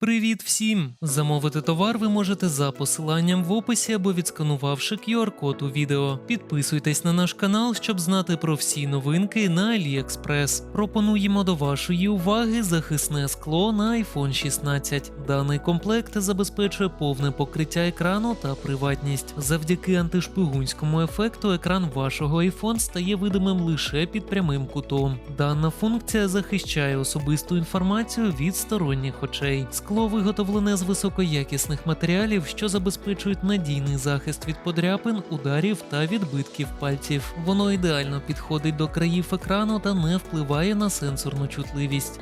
Привіт всім! Замовити товар ви можете за посиланням в описі або відсканувавши QR-код у відео. Підписуйтесь на наш канал, щоб знати про всі новинки на AliExpress. Пропонуємо до вашої уваги захисне скло на iPhone 16. Даний комплект забезпечує повне покриття екрану та приватність. Завдяки антишпигунському ефекту екран вашого iPhone стає видимим лише під прямим кутом. Дана функція захищає особисту інформацію від сторонніх очей. Скло виготовлене з високоякісних матеріалів, що забезпечують надійний захист від подряпин, ударів та відбитків пальців. Воно ідеально підходить до країв екрану та не впливає на сенсорну чутливість.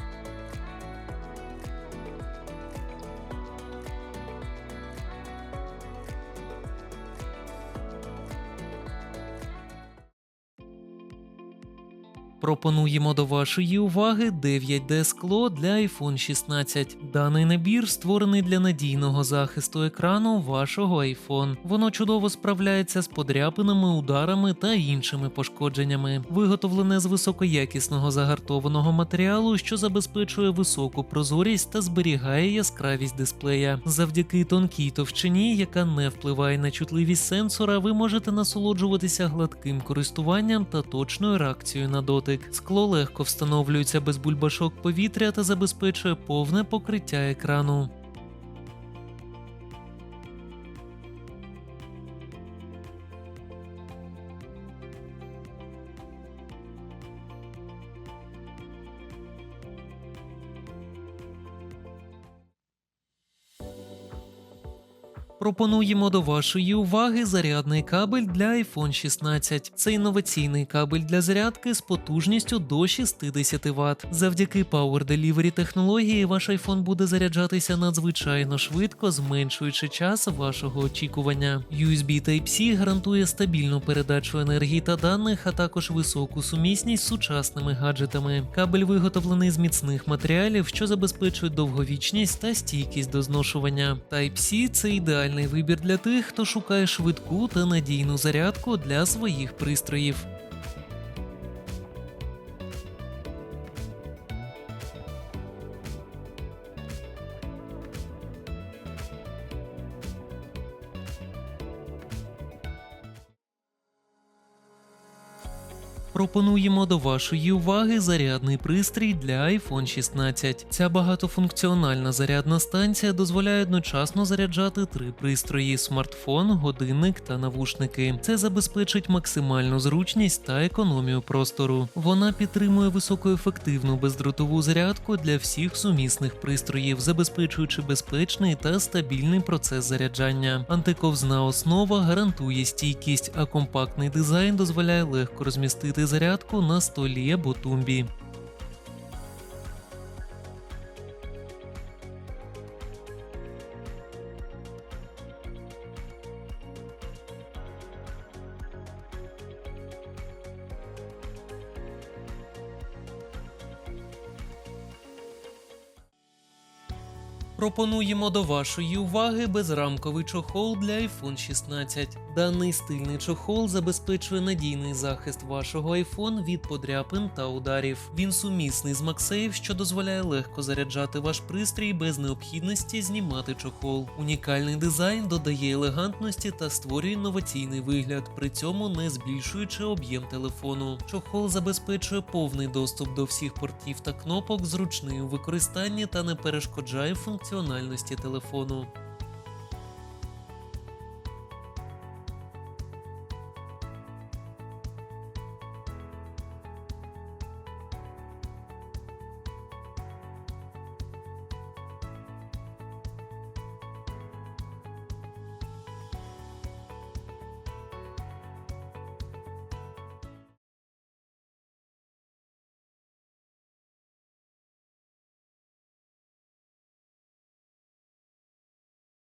Пропонуємо до вашої уваги 9D скло для iPhone 16. Даний набір створений для надійного захисту екрану вашого iPhone. Воно чудово справляється з подряпинами, ударами та іншими пошкодженнями. Виготовлене з високоякісного загартованого матеріалу, що забезпечує високу прозорість та зберігає яскравість дисплея. Завдяки тонкій товщині, яка не впливає на чутливість сенсора, ви можете насолоджуватися гладким користуванням та точною реакцією на дотик. Скло легко встановлюється без бульбашок повітря та забезпечує повне покриття екрану. Пропонуємо до вашої уваги зарядний кабель для iPhone 16. Це інноваційний кабель для зарядки з потужністю до 60 Вт. Завдяки Power Delivery технології ваш iPhone буде заряджатися надзвичайно швидко, зменшуючи час вашого очікування. USB Type-C гарантує стабільну передачу енергії та даних, а також високу сумісність з сучасними гаджетами. Кабель виготовлений з міцних матеріалів, що забезпечують довговічність та стійкість до зношування. Type-C – це ідеальний вибір для тих, хто шукає швидку та надійну зарядку для своїх пристроїв. Пропонуємо до вашої уваги зарядний пристрій для iPhone 16. Ця багатофункціональна зарядна станція дозволяє одночасно заряджати три пристрої: смартфон, годинник та навушники. Це забезпечить максимальну зручність та економію простору. Вона підтримує високоефективну бездротову зарядку для всіх сумісних пристроїв, забезпечуючи безпечний та стабільний процес заряджання. Антиковзна основа гарантує стійкість, а компактний дизайн дозволяє легко розмістити зарядку на столі або тумбі. Пропонуємо до вашої уваги безрамковий чохол для iPhone 16. Даний стильний чохол забезпечує надійний захист вашого iPhone від подряпин та ударів. Він сумісний з MagSafe, що дозволяє легко заряджати ваш пристрій без необхідності знімати чохол. Унікальний дизайн додає елегантності та створює інноваційний вигляд, при цьому не збільшуючи об'єм телефону. Чохол забезпечує повний доступ до всіх портів та кнопок, зручний у використанні та не перешкоджає функціональності телефону.